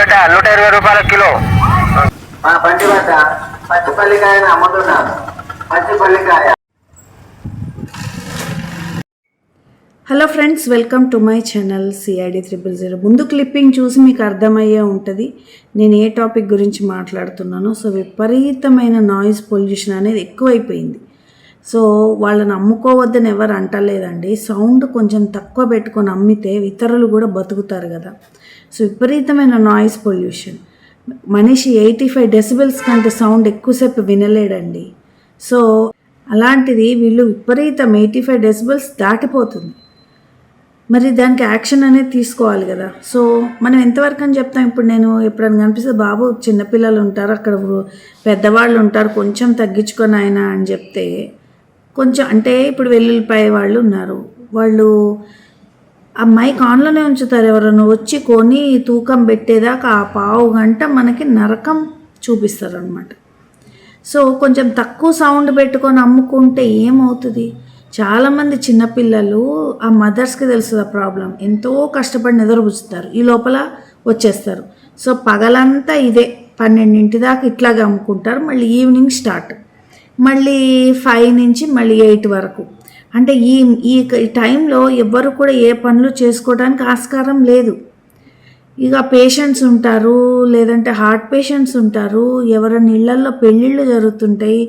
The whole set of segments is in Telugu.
ఉల్లిగడ్డ నూట ఇరవై రూపాయల కిలో. మా బండి వద్ద పచ్చిపల్లికాయను అమ్ముతున్నారు పచ్చిపల్లికాయ hello friends welcome to my channel CID triple zero. ముందు క్లిప్పింగ్ చూసి మీకు అర్థమయ్యే ఉంటుంది. నేను ఏ టాపిక్ గురించి మాట్లాడుతున్నానో సో విపరీతమైన నాయిస్ పొల్యూషన్ అనేది ఎక్కువైపోయింది. సో వాళ్ళని అమ్ముకోవద్దని ఎవరు అంటలేదండి. సౌండ్ కొంచెం తక్కువ పెట్టుకొని అమ్మితే ఇతరులు కూడా బతుకుతారు కదా. సో విపరీతమైన నాయిస్ పొల్యూషన్ మనిషి ఎయిటీ ఫైవ్ డెసిబెల్స్ కంటే సౌండ్ ఎక్కువసేపు వినలేడండి. సో అలాంటిది వీళ్ళు విపరీతం ఎయిటీ ఫైవ్ డెసిబెల్స్ దాటిపోతుంది. మరి దానికి యాక్షన్ అనేది తీసుకోవాలి కదా. సో మనం ఎంతవరకు అని చెప్తాం? ఇప్పుడు నేను ఎప్పుడైనా కనిపిస్తే బాబు చిన్నపిల్లలు ఉంటారు అక్కడ పెద్దవాళ్ళు ఉంటారు కొంచెం తగ్గించుకొని ఆయన అని చెప్తే కొంచెం అంటే ఇప్పుడు వెల్లుల్లిపాయ వాళ్ళు ఉన్నారు. వాళ్ళు ఆ మైక్ ఆన్లోనే ఉంచుతారు ఎవరైనా వచ్చి కొని తూకం పెట్టేదాకా ఆ పావు గంట మనకి నరకం చూపిస్తారు అనమాట సో కొంచెం తక్కువ సౌండ్ పెట్టుకొని అమ్ముకుంటే ఏమవుతుంది? చాలామంది చిన్నపిల్లలు ఆ మదర్స్కి తెలుస్తుంది ఆ ప్రాబ్లం ఎంతో కష్టపడి నిద్రపుచ్చుతారు. ఈ లోపల వచ్చేస్తారు. సో పగలంతా ఇదే. పన్నెండింటి దాకా ఇట్లాగే అమ్ముకుంటారు. మళ్ళీ ఈవినింగ్ స్టార్ట్. మళ్ళీ ఫైవ్ నుంచి మళ్ళీ ఎయిట్ వరకు. అంటే ఈ ఈ టైంలో ఎవ్వరు కూడా ఏ పనులు చేసుకోవడానికి ఆస్కారం లేదు. ఇక పేషెంట్స్ ఉంటారు లేదంటే హార్ట్ పేషెంట్స్ ఉంటారు ఎవరైనా ఇళ్ళల్లో పెళ్ళిళ్ళు జరుగుతుంటాయి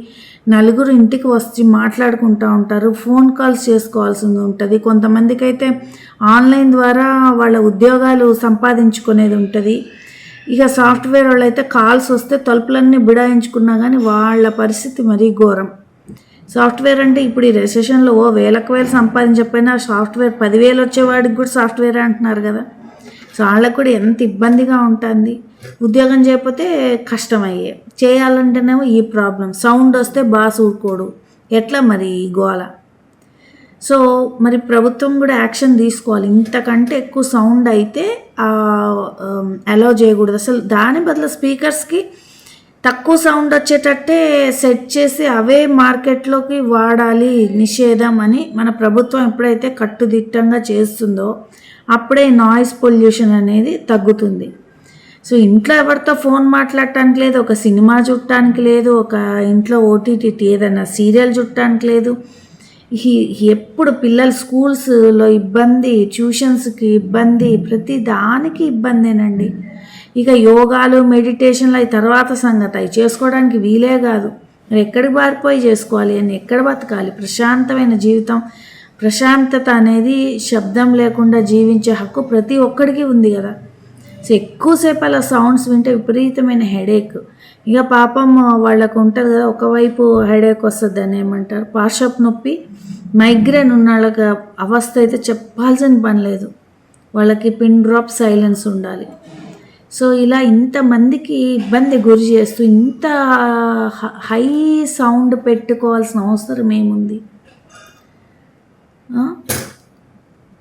నలుగురు ఇంటికి వచ్చి మాట్లాడుకుంటూ ఉంటారు ఫోన్ కాల్స్ చేసుకోవాల్సింది ఉంటుంది. కొంతమందికి అయితే ఆన్లైన్ ద్వారా వాళ్ళ ఉద్యోగాలు సంపాదించుకునేది ఉంటుంది. ఇక సాఫ్ట్వేర్ వాళ్ళు అయితే కాల్స్ వస్తే తలుపులన్నీ బిడాయించుకున్నా కానీ వాళ్ళ పరిస్థితి మరీ ఘోరం. సాఫ్ట్వేర్ అంటే ఇప్పుడు ఈ రెసెషన్లో ఓ వేలకు వేలు సంపాదించకపోయినా సాఫ్ట్వేర్ పదివేలు వచ్చేవాడికి కూడా సాఫ్ట్వేర్ అంటున్నారు కదా. సో వాళ్ళకు కూడా ఎంత ఇబ్బందిగా ఉంటుంది. ఉద్యోగం చేయకపోతే కష్టమయ్యే. చేయాలంటేనేమో ఈ ప్రాబ్లం సౌండ్ వస్తే బాస్ ఊరుకోడు. ఎట్లా మరి ఈ గోల? సో మరి ప్రభుత్వం కూడా యాక్షన్ తీసుకోవాలి. ఇంతకంటే ఎక్కువ సౌండ్ అయితే అలౌ చేయకూడదు. అసలు దాని బదులు స్పీకర్స్కి తక్కువ సౌండ్ వచ్చేటట్టే సెట్ చేసి అవే మార్కెట్లోకి వాడాలి నిషేధం అని మన ప్రభుత్వం ఎప్పుడైతే కట్టుదిట్టంగా చేస్తుందో అప్పుడే నాయిస్ పొల్యూషన్ అనేది తగ్గుతుంది. సో ఇంట్లో ఎవరితో ఫోన్ మాట్లాడటానికి లేదు ఒక సినిమా చూడటానికి లేదు ఒక ఇంట్లో ఓటీటీ ఏదైనా సీరియల్ చూడటానికి లేదు. ఎప్పుడు పిల్లలు స్కూల్స్లో ఇబ్బంది ట్యూషన్స్కి ఇబ్బంది ప్రతి దానికి ఇబ్బందేనండి. ఇక యోగాలు మెడిటేషన్లు అవి తర్వాత సంగతి అవి చేసుకోవడానికి వీలే కాదు. మరి ఎక్కడికి బారిపోయి చేసుకోవాలి అని ఎక్కడ బతకాలి? ప్రశాంతమైన జీవితం ప్రశాంతత అనేది శబ్దం లేకుండా జీవించే హక్కు ప్రతి ఒక్కడికి ఉంది కదా. సో ఎక్కువసేపు అలా సౌండ్స్ వింటే విపరీతమైన హెడేక్ ఇక పాపం వాళ్ళకు ఉంటుంది కదా ఒకవైపు హెడేక్ వస్తుంది అని ఏమంటారు? పార్షప్ నొప్పి మైగ్రేన్ ఉన్న వాళ్ళకి అవస్థ అయితే చెప్పాల్సిన పని లేదు. వాళ్ళకి పిన్ డ్రాప్ సైలెన్స్ ఉండాలి. సో ఇలా ఇంతమందికి ఇబ్బంది గురి చేస్తూ ఇంత హ- హై సౌండ్ పెట్టుకోవాల్సిన అవసరం ఏముంది?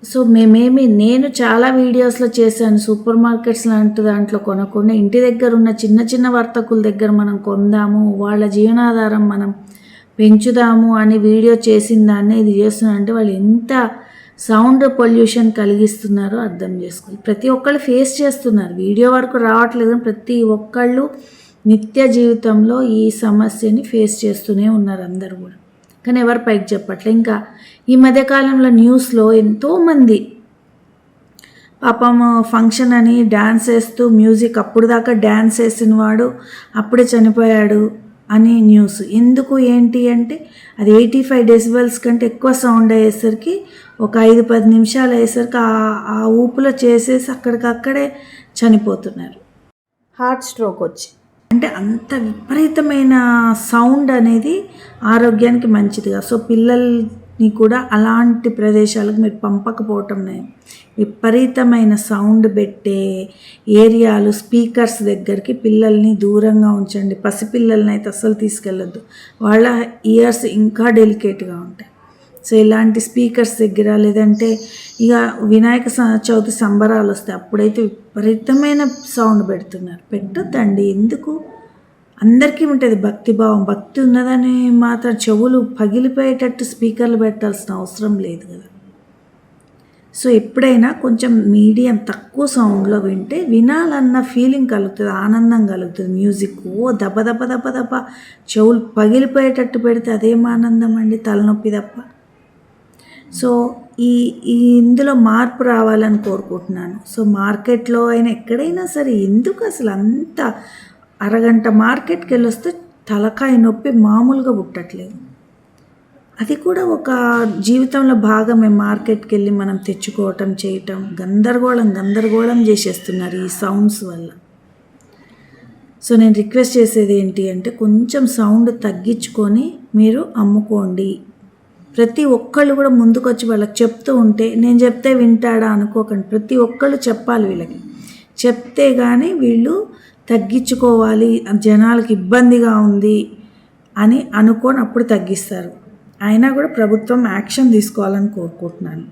సో మేమేమి నేను చాలా వీడియోస్లో చేశాను. సూపర్ మార్కెట్స్ లాంటి దాంట్లో కొనకుండా ఇంటి దగ్గర ఉన్న చిన్న చిన్న వర్తకుల దగ్గర మనం కొందాము వాళ్ళ జీవనాధారం మనం పెంచుదాము అని వీడియో చేసిన దాన్ని ఇది చేస్తున్నా అంటే వాళ్ళు ఎంత సౌండ్ పొల్యూషన్ కలిగిస్తున్నారో అర్థం చేసుకోవాలి. ప్రతి ఒక్కళ్ళు ఫేస్ చేస్తున్నారు. వీడియో వరకు రావట్లేదు ప్రతి ఒక్కళ్ళు నిత్య జీవితంలో ఈ సమస్యని ఫేస్ చేస్తూనే ఉన్నారు అందరూ కూడా. కానీ ఎవరు పైకి చెప్పట్లే. ఇంకా ఈ మధ్యకాలంలో న్యూస్లో ఎంతోమంది పాపం ఫంక్షన్ అని డ్యాన్స్ వేస్తూ మ్యూజిక్ అప్పుడు దాకా డ్యాన్స్ వేసిన వాడు అప్పుడే చనిపోయాడు. అని న్యూస్. ఎందుకు ఏంటి అంటే అది ఎయిటీ ఫైవ్ డెసిబల్స్ కంటే ఎక్కువ సౌండ్ అయ్యేసరికి ఒక ఐదు పది నిమిషాలు అయ్యేసరికి ఆ- ఆ ఊపులో చేసేసి అక్కడికక్కడే చనిపోతున్నారు. హార్ట్ స్ట్రోక్ వచ్చి. అంటే అంత విపరీతమైన సౌండ్ అనేది ఆరోగ్యానికి మంచిదిగా సో పిల్లలు నీ కూడా అలాంటి ప్రదేశాలకు మీరు పంపకపోవటం నయం విపరీతమైన సౌండ్ పెట్టే ఏరియాలు స్పీకర్స్ దగ్గరికి పిల్లల్ని దూరంగా ఉంచండి. పసిపిల్లల్ని అయితే అస్సలు తీసుకెళ్ళొద్దు. వాళ్ళ ఇయర్స్ ఇంకా డెలికేట్గా ఉంటాయి. సో ఇలాంటి స్పీకర్స్ దగ్గర లేదంటే ఇక వినాయక చవితి సంబరాలు వస్తాయి. అప్పుడైతే విపరీతమైన సౌండ్ పెడుతున్నారు. పెట్టొద్దండి. ఎందుకు? అందరికీ ఉంటుంది భక్తి భావం. భక్తి ఉన్నదని మాత్రం చెవులు పగిలిపోయేటట్టు స్పీకర్లు పెట్టాల్సిన అవసరం లేదు కదా. సో ఎప్పుడైనా కొంచెం మీడియం తక్కువ సౌండ్లో వింటే వినాలన్న ఫీలింగ్ కలుగుతుంది ఆనందం కలుగుతుంది. మ్యూజిక్ ఓ దెబ్బ దెబ్బ దెబ్బ దెబ్బ చెవులు పగిలిపోయేటట్టు పెడితే అదేం ఆనందం అండి? తలనొప్పి తప్ప. సో ఈ ఈ ఇందులో మార్పు రావాలని కోరుకుంటున్నాను. సో మార్కెట్లో అయినా ఎక్కడైనా సరే ఎందుకు అసలు అంత అరగంట మార్కెట్కి వెళ్ళొస్తే తలకాయ నొప్పి మామూలుగా పుట్టట్లేదు. అది కూడా ఒక జీవితంలో భాగమే మార్కెట్కి వెళ్ళి మనం తెచ్చుకోవటం చేయటం గందరగోళం గందరగోళం చేసేస్తున్నారు ఈ సౌండ్స్ వల్ల. సో నేను రిక్వెస్ట్ చేసేది ఏంటి అంటే కొంచెం సౌండ్ తగ్గించుకొని మీరు అమ్ముకోండి. ప్రతి ఒక్కళ్ళు కూడా ముందుకొచ్చి వాళ్ళకి చెప్తూ ఉంటే నేను చెప్తే వింటాడా అనుకోకండి. ప్రతి ఒక్కళ్ళు చెప్పాలి వీళ్ళకి. చెప్తే కానీ వీళ్ళు తగ్గించుకోవాలి జనాలకు ఇబ్బందిగా ఉంది అని అనుకోని అప్పుడు తగ్గిస్తారు. అయినా కూడా ప్రభుత్వం యాక్షన్ తీసుకోవాలని కోరుకుంటున్నాను.